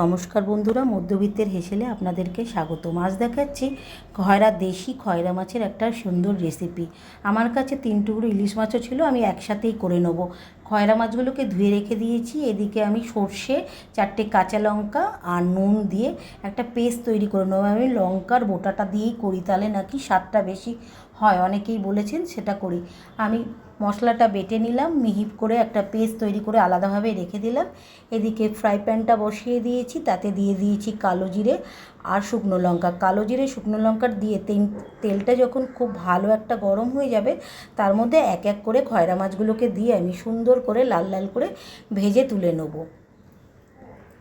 নমস্কার বন্ধুরা, মধ্যবিত্তের হেসেলে আপনাদেরকে স্বাগত। মাছ দেখাচ্ছি খয়রা দেশি খয়রা মাছের একটা সুন্দর রেসিপি আমার কাছে তিন টুকরো ইলিশ মাছও ছিল, আমি একসাথেই করে নেব। খয়রা মাছগুলোকে ধুয়ে রেখে দিয়েছি। এদিকে আমি সর্ষে, চারটে কাঁচা লঙ্কা আর নুন দিয়ে একটা পেস্ট তৈরি করে নেব। আমি লঙ্কার বোটাটা দিয়েই করি, তাহলে নাকি স্বাদটা বেশি হয়। অনেকেই বলেছেন সেটা করি। আমি মশলাটা বেটে নিলাম, মিহিপ করে একটা পেস্ট তৈরি করে আলাদাভাবে রেখে দিলাম। এদিকে ফ্রাই প্যানটা বসিয়ে দিয়েছি, তাতে দিয়ে দিয়েছি কালো জিরে আর শুকনো লঙ্কা। কালো জিরে, শুকনো লঙ্কার দিয়ে তেল তেলটা যখন খুব ভালো একটা গরম হয়ে যাবে, তার মধ্যে এক এক করে খয়রা মাছগুলোকে দিয়ে আমি সুন্দর করে লাল লাল করে ভেজে তুলে নেব।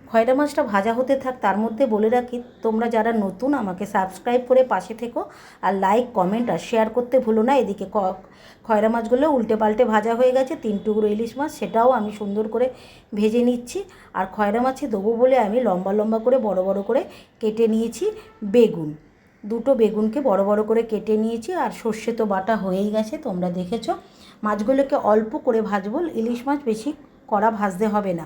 খয়রা মাছটা ভাজা হতে থাক, তার মধ্যে বলে রাখি, তোমরা যারা নতুন আমাকে সাবস্ক্রাইব করে পাশে থেকো আর লাইক কমেন্ট আর শেয়ার করতে ভুলো না। এদিকে খয়রা মাছগুলো উল্টে পাল্টে ভাজা হয়ে গেছে, তিন টুকরো ইলিশ মাছ, সেটাও আমি সুন্দর করে ভেজে নিচ্ছি। আর খয়রা মাছে দেবো বলে আমি লম্বা লম্বা করে বড় বড় করে কেটে নিয়েছি বেগুন। দুটো বেগুনকে বড় বড় করে কেটে নিয়েছি আর সর্ষে তো বাটা হয়েই গেছে, তোমরা দেখেছ। মাছগুলোকে অল্প করে ভাজবো, ইলিশ মাছ বেশি কড়া ভাজতে হবে না।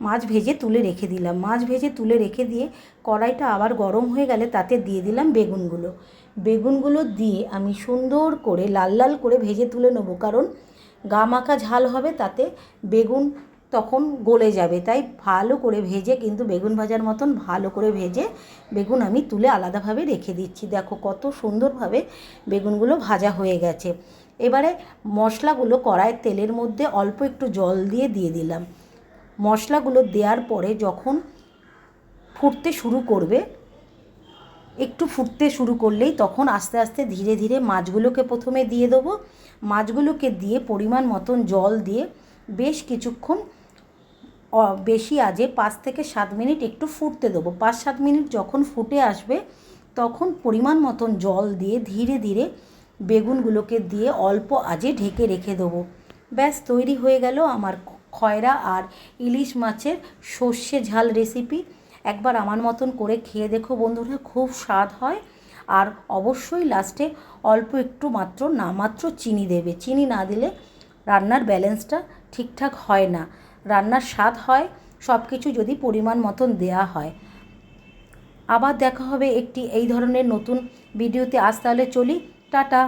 মাছ ভেজে তুলে রেখে দিলাম। মাছ ভেজে তুলে রেখে দিয়ে কড়াইটা আবার গরম হয়ে গেলে তাতে দিয়ে দিলাম বেগুনগুলো। বেগুনগুলো দিয়ে আমি সুন্দর করে লাল লাল করে ভেজে তুলে নেব, কারণ গা মাখা ঝাল হবে, তাতে বেগুন তখন গলে যাবে। তাই ভালো করে ভেজে কিন্তু বেগুন ভাজার মতন ভালো করে ভেজে বেগুন আমি তুলে আলাদাভাবে রেখে দিচ্ছি। দেখো কত সুন্দরভাবে বেগুনগুলো ভাজা হয়ে গেছে। এবারে মশলাগুলো কড়াইয়ের তেলের মধ্যে অল্প একটু জল দিয়ে দিয়ে দিলাম। মশলাগুলো দেওয়ার পরে যখন ফুটতে শুরু করবে, একটু ফুটতে শুরু করলেই তখন আস্তে আস্তে ধীরে ধীরে মাছগুলোকে প্রথমে দিয়ে দেবো। মাছগুলোকে দিয়ে পরিমাণ মতন জল দিয়ে বেশ কিছুক্ষণ বেশি আজে পাঁচ থেকে সাত মিনিট একটু ফুটতে দেবো। পাঁচ সাত মিনিট যখন ফুটে আসবে, তখন পরিমাণ মতন জল দিয়ে ধীরে ধীরে বেগুনগুলোকে দিয়ে অল্প আজে ঢেকে রেখে দেবো। ব্যাস, তৈরি হয়ে গেল আমার খয়রা আর ইলিশ মাছের সর্ষে ঝাল রেসিপি। একবার আমার মতন করে খেয়ে দেখো বন্ধুরা, খুব স্বাদ হয়। আর অবশ্যই লাস্টে অল্প একটু মাত্র না, মাত্র চিনি দেবে। চিনি না দিলে রান্নার ব্যালেন্সটা ঠিকঠাক হয় না। রান্নার স্বাদ হয় সব কিছু যদি পরিমাণ মতন দেয়া হয়। আবার দেখা হবে একটি এই ধরনের নতুন ভিডিওতে। আজ তাহলে চলি। টাটা।